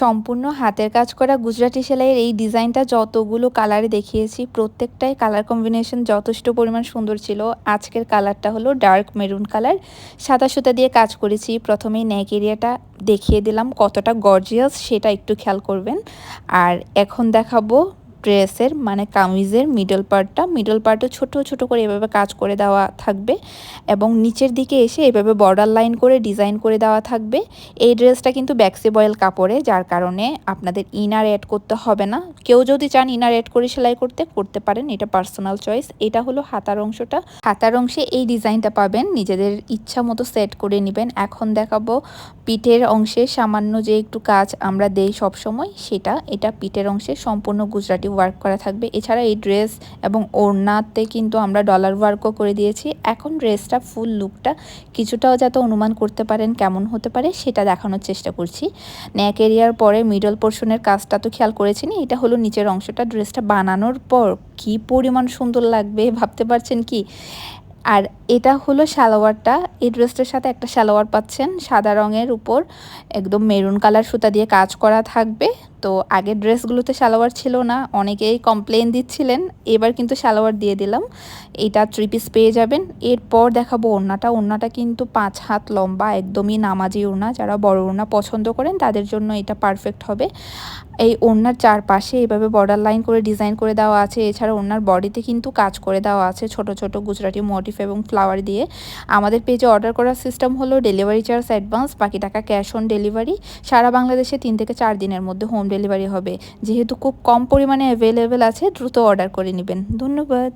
সম্পূর্ণ হাতের কাজ করা গুজরাটি সেলাইয়ের এই ডিজাইনটা যতগুলো কালারে দেখিয়েছি, প্রত্যেকটাই কালার কম্বিনেশন যথেষ্ট পরিমাণ সুন্দর ছিল। আজকের কালারটা হলো ডার্ক মেরুন কালার সাদা সুতা দিয়ে কাজ করেছি। প্রথমেই নেক এরিয়াটা দেখিয়ে দিলাম কতটা গর্জিয়াস সেটা একটু খেয়াল করবেন। আর এখন দেখাবো ড্রেসের মানে কামিজের মিডল পার্টটা মিডল পার্টও ছোট ছোট করে এভাবে কাজ করে দেওয়া থাকবে এবং নিচের দিকে এসে এভাবে বর্ডার লাইন করে ডিজাইন করে দেওয়া থাকবে। এই ড্রেসটা কিন্তু ব্যাক্সি বয়েল কাপড়ে, যার কারণে আপনাদের ইনার অ্যাড করতে হবে না। কেউ যদি চান ইনার অ্যাড করে সেলাই করতে করতে পারেন, এটা পার্সোনাল চয়েস এটা হলো হাতার অংশটা। হাতার অংশে এই ডিজাইনটা পাবেন, নিজেদের ইচ্ছা মতো সেট করে নেবেন। এখন দেখাবো পিঠের অংশে সামান্য যে একটু কাজ আমরা দেই সবসময়, সেটা, এটা পিঠের অংশে সম্পূর্ণ গুজরাটি ওয়ার্ক করা থাকবে। এছাড়া এই ড্রেস এবং ওড়নাতে কিন্তু আমরা ডলার ওয়ার্কও করে দিয়েছি। এখন ড্রেসটা ফুল লুকটা কিছুটাও যাতে অনুমান করতে পারেন কেমন হতে পারে সেটা দেখানোর চেষ্টা করছি। ন্যাক এরিয়ার পরে মিডল পোর্শনের কাজটা তো খেয়াল করেছিনি এটা হলো নিচের অংশটা। ড্রেসটা বানানোর পর কি পরিমাণ সুন্দর লাগবে ভাবতে পারছেন কি? আর এটা হলো সালোয়ারটা। এই ড্রেসটার সাথে একটা সালোয়ার পাচ্ছেন। সাদা রঙের উপর একদম মেরুন কালার সুতা দিয়ে কাজ করা থাকবে। তো আগের ড্রেসগুলোতে সালোয়ার ছিল না, অনেকেই কমপ্লেন দিচ্ছিলেন, এবার কিন্তু সালোয়ার দিয়ে দিলাম, এটা থ্রি পিস পেয়ে যাবেন। এরপর দেখাবো ওড়নাটা ওড়নাটা কিন্তু পাঁচ হাত লম্বা, একদমই নামাজি ওড়না, যারা বড় ওড়না পছন্দ করেন তাদের জন্য এটা পারফেক্ট হবে। এই ওড়নার চারপাশে এভাবে বর্ডার লাইন করে ডিজাইন করে দেওয়া আছে, এছাড়া ওড়নার বডিতে কিন্তু কাজ করে দেওয়া আছে ছোট ছোট গুজরাটি মোটিফ এবং ফ্লাওয়ার দিয়ে। আমাদের পেজে অর্ডার করার সিস্টেম হলো ডেলিভারি চার্জ অ্যাডভান্স বাকি টাকা ক্যাশ অন ডেলিভারি সারা বাংলাদেশে তিন থেকে চার দিনের মধ্যে হোম ডেলিভারি হবে। যেহেতু খুব কম পরিমাণে অ্যাভেলেবেল আছে দ্রুত অর্ডার করে নেবেন। ধন্যবাদ।